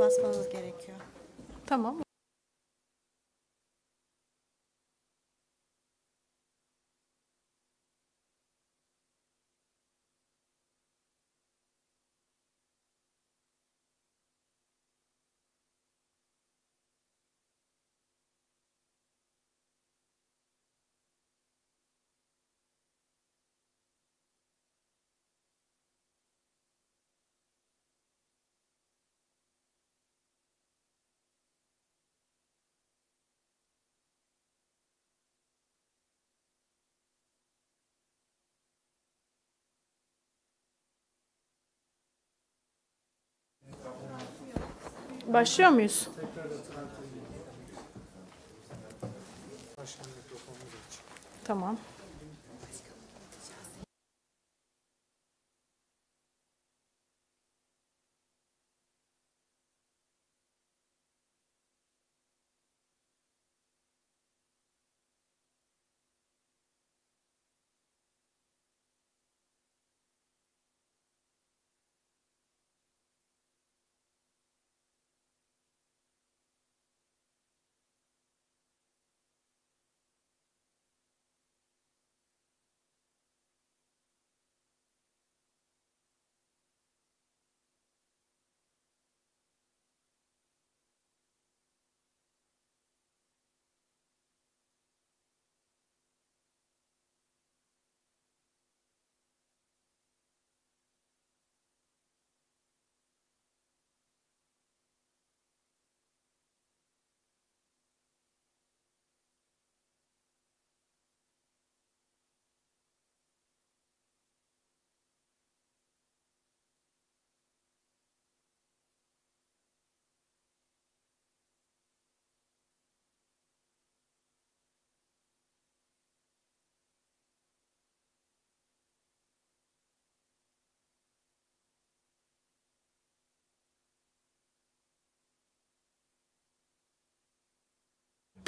basmanız gerekiyor. Tamam. Başlıyor muyuz? Tamam.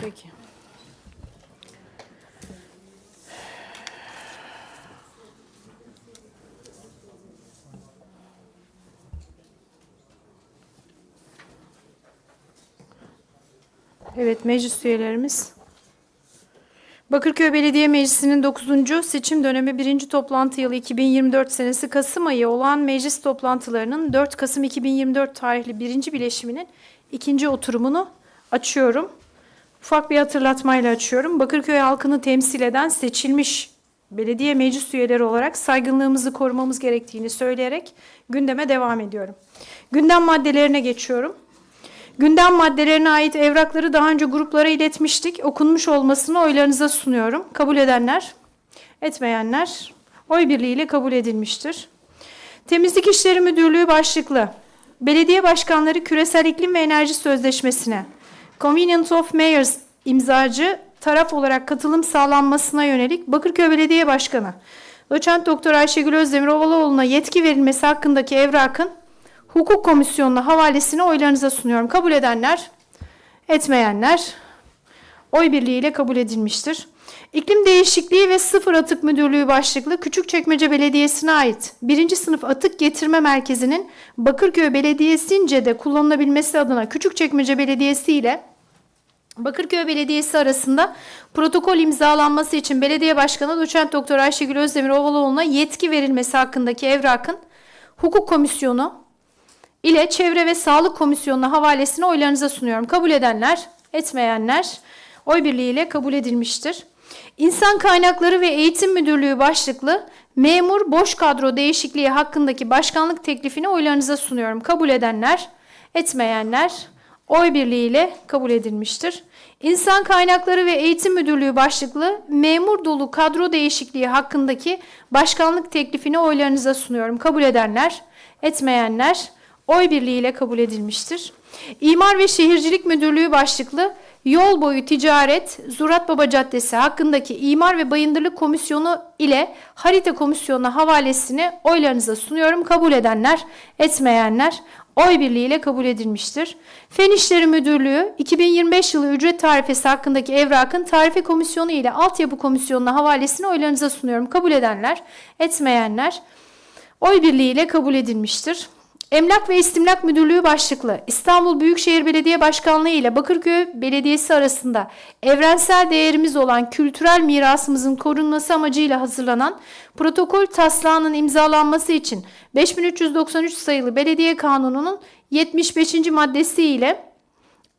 Peki. Evet, meclis üyelerimiz. Bakırköy Belediye Meclisi'nin 9. seçim dönemi 1. toplantı yılı 2024 senesi Kasım ayı olan meclis toplantılarının 4 Kasım 2024 tarihli 1. bileşiminin ikinci oturumunu açıyorum. Ufak bir hatırlatmayla açıyorum. Bakırköy halkını temsil eden seçilmiş belediye meclis üyeleri olarak saygınlığımızı korumamız gerektiğini söyleyerek gündeme devam ediyorum. Gündem maddelerine geçiyorum. Gündem maddelerine ait evrakları daha önce gruplara iletmiştik. Okunmuş olmasını oylarınıza sunuyorum. Kabul edenler, etmeyenler oy birliğiyle kabul edilmiştir. Temizlik İşleri Müdürlüğü başlıklı Belediye Başkanları Küresel İklim ve Enerji Sözleşmesi'ne Convenient of Mayors imzacı taraf olarak katılım sağlanmasına yönelik Bakırköy Belediye Başkanı Doçent Doktor Ayşegül Özdemir Ovaloğlu'na yetki verilmesi hakkındaki evrakın Hukuk Komisyonu'na havalesini oylarınıza sunuyorum. Kabul edenler, etmeyenler oy birliğiyle kabul edilmiştir. İklim Değişikliği ve Sıfır Atık Müdürlüğü başlıklı Küçükçekmece Belediyesi'ne ait 1. sınıf atık getirme merkezinin Bakırköy Belediyesi'nce de kullanılabilmesi adına Küçükçekmece Belediyesi ile Bakırköy Belediyesi arasında protokol imzalanması için Belediye Başkanı Doçent Doktor Ayşegül Özdemir Ovaloğlu'na yetki verilmesi hakkındaki evrakın Hukuk Komisyonu ile Çevre ve Sağlık Komisyonu'na havalesini oylarınıza sunuyorum. Kabul edenler, etmeyenler oy birliğiyle kabul edilmiştir. İnsan Kaynakları ve Eğitim Müdürlüğü başlıklı memur boş kadro değişikliği hakkındaki başkanlık teklifini oylarınıza sunuyorum. Kabul edenler, etmeyenler oy birliğiyle kabul edilmiştir. İnsan Kaynakları ve Eğitim Müdürlüğü başlıklı memur dolu kadro değişikliği hakkındaki başkanlık teklifini oylarınıza sunuyorum. Kabul edenler, etmeyenler oy birliğiyle kabul edilmiştir. İmar ve Şehircilik Müdürlüğü başlıklı yol boyu ticaret Zurat Baba Caddesi hakkındaki İmar ve Bayındırlık Komisyonu ile Harita Komisyonu'na havalesini oylarınıza sunuyorum. Kabul edenler, etmeyenler oy birliğiyle kabul edilmiştir. Fen İşleri Müdürlüğü 2025 yılı ücret tarifesi hakkındaki evrakın Tarife Komisyonu ile Altyapı Komisyonu'na havalesini oylarınıza sunuyorum. Kabul edenler, etmeyenler oy birliğiyle kabul edilmiştir. Emlak ve İstimlak Müdürlüğü başlıklı İstanbul Büyükşehir Belediye Başkanlığı ile Bakırköy Belediyesi arasında evrensel değerimiz olan kültürel mirasımızın korunması amacıyla hazırlanan protokol taslağının imzalanması için 5393 sayılı Belediye Kanunu'nun 75. maddesi ile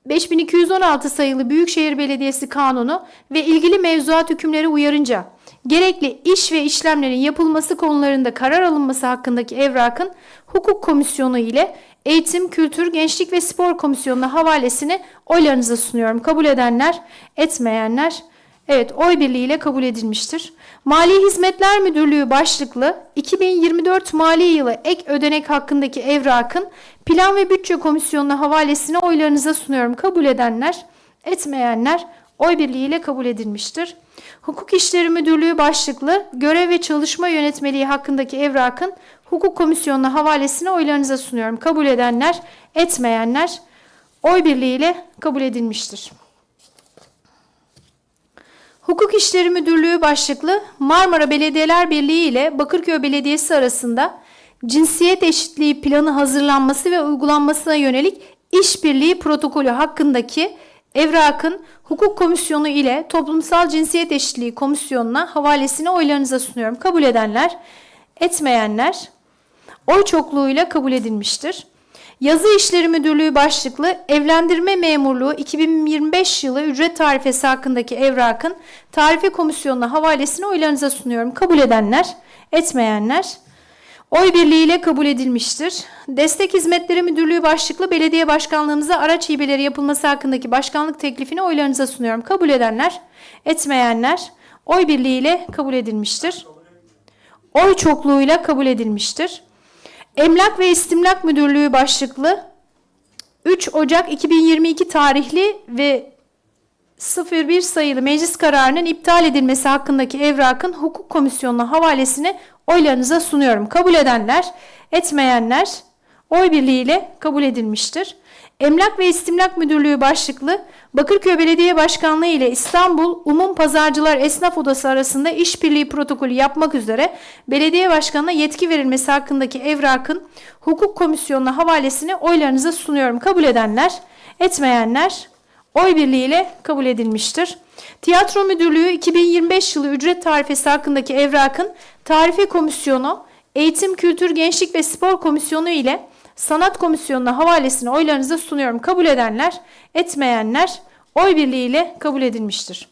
5216 sayılı Büyükşehir Belediyesi Kanunu ve ilgili mevzuat hükümleri uyarınca gerekli iş ve işlemlerin yapılması konularında karar alınması hakkındaki evrakın Hukuk Komisyonu ile Eğitim, Kültür, Gençlik ve Spor Komisyonu'na havalesini oylarınıza sunuyorum. Kabul edenler, etmeyenler Evet, oy birliğiyle kabul edilmiştir. Mali Hizmetler Müdürlüğü başlıklı 2024 mali yılı ek ödenek hakkındaki evrakın Plan ve Bütçe Komisyonu'na havalesini oylarınıza sunuyorum. Kabul edenler, etmeyenler oy birliğiyle kabul edilmiştir. Hukuk İşleri Müdürlüğü başlıklı görev ve çalışma yönetmeliği hakkındaki evrakın Hukuk Komisyonu'na havalesini oylarınıza sunuyorum. Kabul edenler, etmeyenler oy birliğiyle kabul edilmiştir. Hukuk İşleri Müdürlüğü başlıklı Marmara Belediyeler Birliği ile Bakırköy Belediyesi arasında cinsiyet eşitliği planı hazırlanması ve uygulanmasına yönelik işbirliği protokolü hakkındaki evrakın Hukuk Komisyonu ile Toplumsal Cinsiyet Eşitliği Komisyonu'na havalesini oylarınıza sunuyorum. Kabul edenler, etmeyenler oy çokluğuyla kabul edilmiştir. Yazı İşleri Müdürlüğü başlıklı Evlendirme Memurluğu 2025 yılı ücret tarifesi hakkındaki evrakın tarife komisyonuna havalesini oylarınıza sunuyorum. Kabul edenler, etmeyenler oy birliğiyle kabul edilmiştir. Destek Hizmetleri Müdürlüğü başlıklı belediye başkanlığımıza araç hibeleri yapılması hakkındaki başkanlık teklifini oylarınıza sunuyorum. Kabul edenler, etmeyenler oy birliğiyle kabul edilmiştir. Oy çokluğuyla kabul edilmiştir. Emlak ve İstimlak Müdürlüğü başlıklı 3 Ocak 2022 tarihli ve 01 sayılı meclis kararının iptal edilmesi hakkındaki evrakın hukuk komisyonuna havalesini oylarınıza sunuyorum. Kabul edenler, etmeyenler oy birliğiyle kabul edilmiştir. Emlak ve İstimlak Müdürlüğü başlıklı Bakırköy Belediye Başkanlığı ile İstanbul Umum Pazarcılar Esnaf Odası arasında işbirliği protokolü yapmak üzere belediye başkanına yetki verilmesi hakkındaki evrakın hukuk komisyonuna havalesini oylarınıza sunuyorum. Kabul edenler, etmeyenler oy birliğiyle kabul edilmiştir. Tiyatro Müdürlüğü 2025 yılı ücret tarifesi hakkındaki evrakın tarife komisyonu, Eğitim, Kültür, Gençlik ve Spor Komisyonu ile Sanat Komisyonu'na havalesini oylarınıza sunuyorum. Kabul edenler, etmeyenler oy birliğiyle kabul edilmiştir.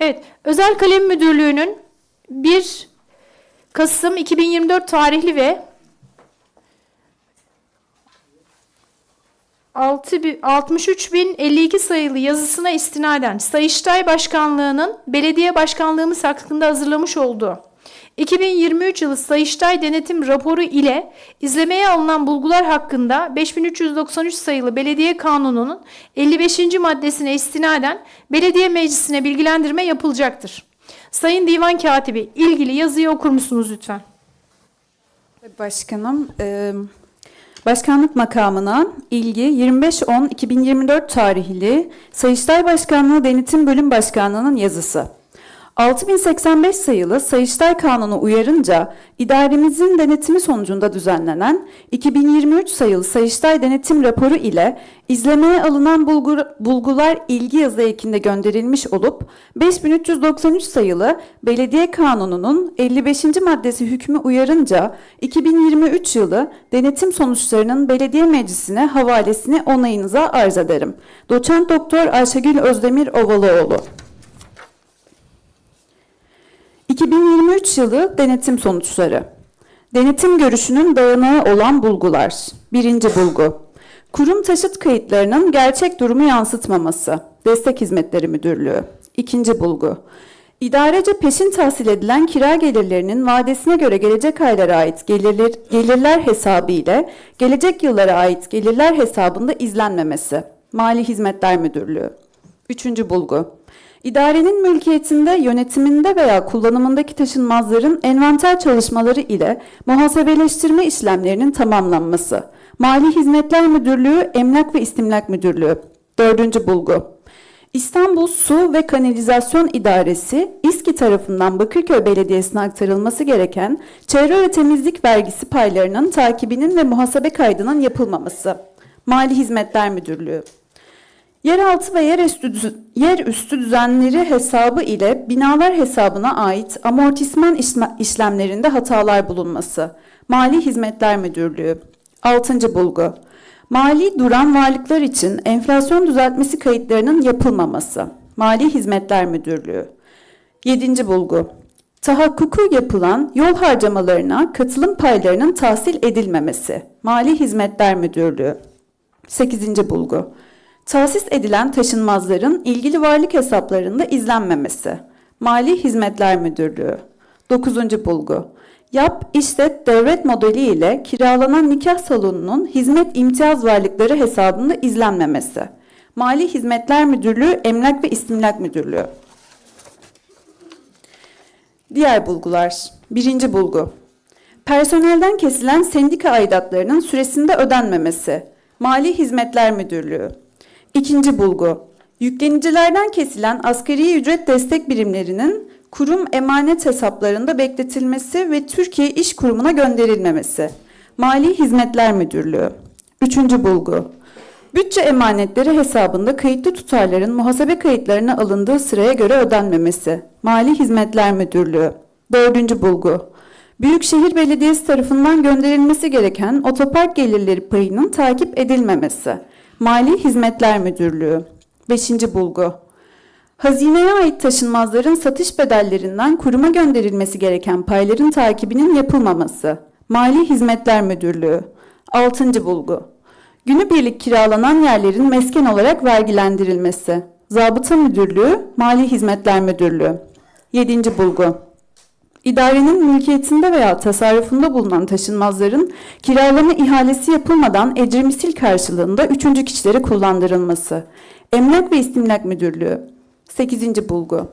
Evet, Özel Kalem Müdürlüğü'nün 1 Kasım 2024 tarihli ve 63.052 sayılı yazısına istinaden Sayıştay Başkanlığı'nın belediye başkanlığımız hakkında hazırlamış olduğu 2023 yılı Sayıştay denetim raporu ile izlemeye alınan bulgular hakkında 5393 sayılı Belediye Kanunu'nun 55. maddesine istinaden belediye meclisine bilgilendirme yapılacaktır. Sayın Divan Katibi ilgili yazıyı okur musunuz lütfen? Başkanım, e, başkanlık makamına ilgi 25.10.2024 tarihli Sayıştay Başkanlığı Denetim Bölüm Başkanlığı'nın yazısı. 6085 sayılı Sayıştay Kanunu uyarınca idaremizin denetimi sonucunda düzenlenen 2023 sayılı Sayıştay Denetim Raporu ile izlemeye alınan bulgu- bulgular ilgi yazı ekinde gönderilmiş olup 5393 sayılı Belediye Kanunu'nun 55. maddesi hükmü uyarınca 2023 yılı denetim sonuçlarının belediye meclisine havalesini onayınıza arz ederim. Doçent Doktor Ayşegül Özdemir Ovalıoğlu. 2023 yılı denetim sonuçları. Denetim görüşünün dayanağı olan bulgular. Birinci bulgu. Kurum taşıt kayıtlarının gerçek durumu yansıtmaması. Destek Hizmetleri Müdürlüğü. İkinci bulgu. İdarece peşin tahsil edilen kira gelirlerinin vadesine göre gelecek aylara ait gelirler, gelirler hesabı ile gelecek yıllara ait gelirler hesabında izlenmemesi. Mali Hizmetler Müdürlüğü. Üçüncü bulgu. İdarenin mülkiyetinde, yönetiminde veya kullanımındaki taşınmazların envanter çalışmaları ile muhasebeleştirme işlemlerinin tamamlanması. Mali Hizmetler Müdürlüğü, Emlak ve İstimlak Müdürlüğü. Dördüncü bulgu. İstanbul Su ve Kanalizasyon İdaresi, İSKİ tarafından Bakırköy Belediyesi'ne aktarılması gereken çevre ve temizlik vergisi paylarının takibinin ve muhasebe kaydının yapılmaması. Mali Hizmetler Müdürlüğü. Yeraltı ve yerüstü, yerüstü düzenleri hesabı ile binalar hesabına ait amortisman işlem- işlemlerinde hatalar bulunması. Mali Hizmetler Müdürlüğü. 6. bulgu. Mali duran varlıklar için enflasyon düzeltmesi kayıtlarının yapılmaması. Mali Hizmetler Müdürlüğü. 7. bulgu. Tahakkuku yapılan yol harcamalarına katılım paylarının tahsil edilmemesi. Mali Hizmetler Müdürlüğü. 8. bulgu. Tahsis edilen taşınmazların ilgili varlık hesaplarında izlenmemesi. Mali Hizmetler Müdürlüğü. 9. bulgu. Yap, işlet, devret modeli ile kiralanan nikah salonunun hizmet imtiyaz varlıkları hesabında izlenmemesi. Mali Hizmetler Müdürlüğü, Emlak ve İstimlak Müdürlüğü. Diğer bulgular. Birinci bulgu. Personelden kesilen sendika aidatlarının süresinde ödenmemesi. Mali Hizmetler Müdürlüğü. İkinci bulgu. Yüklenicilerden kesilen asgari ücret destek birimlerinin kurum emanet hesaplarında bekletilmesi ve Türkiye İş Kurumu'na gönderilmemesi. Mali Hizmetler Müdürlüğü. Üçüncü bulgu. Bütçe emanetleri hesabında kayıtlı tutarların muhasebe kayıtlarına alındığı sıraya göre ödenmemesi. Mali Hizmetler Müdürlüğü. Dördüncü bulgu. Büyükşehir Belediyesi tarafından gönderilmesi gereken otopark gelirleri payının takip edilmemesi. Mali Hizmetler Müdürlüğü. Beşinci bulgu. Hazineye ait taşınmazların satış bedellerinden kuruma gönderilmesi gereken payların takibinin yapılmaması. Mali Hizmetler Müdürlüğü. Altıncı bulgu. Günübirlik kiralanan yerlerin mesken olarak vergilendirilmesi. Zabıta Müdürlüğü, Mali Hizmetler Müdürlüğü. Yedinci bulgu. İdarenin mülkiyetinde veya tasarrufunda bulunan taşınmazların kiralama ihalesi yapılmadan ecri misil karşılığında üçüncü kişilere kullandırılması. Emlak ve İstimlak Müdürlüğü. 8. bulgu.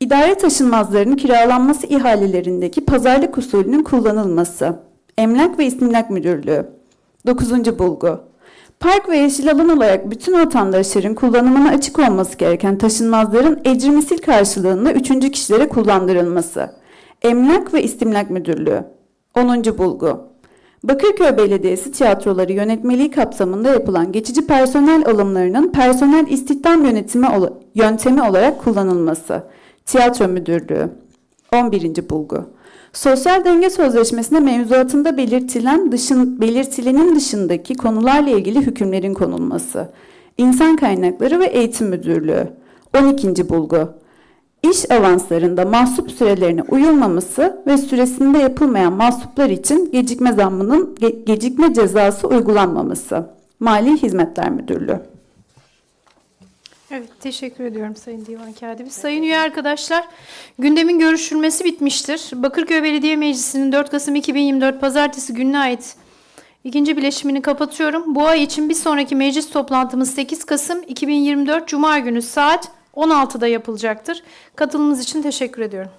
İdare taşınmazlarının kiralanması ihalelerindeki pazarlık usulünün kullanılması. Emlak ve İstimlak Müdürlüğü. 9. bulgu. Park ve yeşil alan olarak bütün vatandaşların kullanımına açık olması gereken taşınmazların ecri misil karşılığında üçüncü kişilere kullandırılması. Emlak ve İstimlak Müdürlüğü. 10. bulgu. Bakırköy Belediyesi tiyatroları yönetmeliği kapsamında yapılan geçici personel alımlarının personel istihdam yönetimi yöntemi olarak kullanılması. Tiyatro Müdürlüğü. 11. bulgu. Sosyal denge sözleşmesinde mevzuatında belirtilen dışın, belirtilenin dışındaki konularla ilgili hükümlerin konulması. İnsan Kaynakları ve Eğitim Müdürlüğü. 12. bulgu. İş avanslarında mahsup sürelerine uyulmaması ve süresinde yapılmayan mahsuplar için gecikme zammının ge- gecikme cezası uygulanmaması. Mali Hizmetler Müdürlüğü. Evet, teşekkür ediyorum Sayın Divan Katibi. Sayın üye arkadaşlar, gündemin görüşülmesi bitmiştir. Bakırköy Belediye Meclisi'nin 4 Kasım 2024 Pazartesi gününe ait ikinci bileşimini kapatıyorum. Bu ay için bir sonraki meclis toplantımız 8 Kasım 2024 Cuma günü saat 16'da yapılacaktır. Katılımınız için teşekkür ediyorum.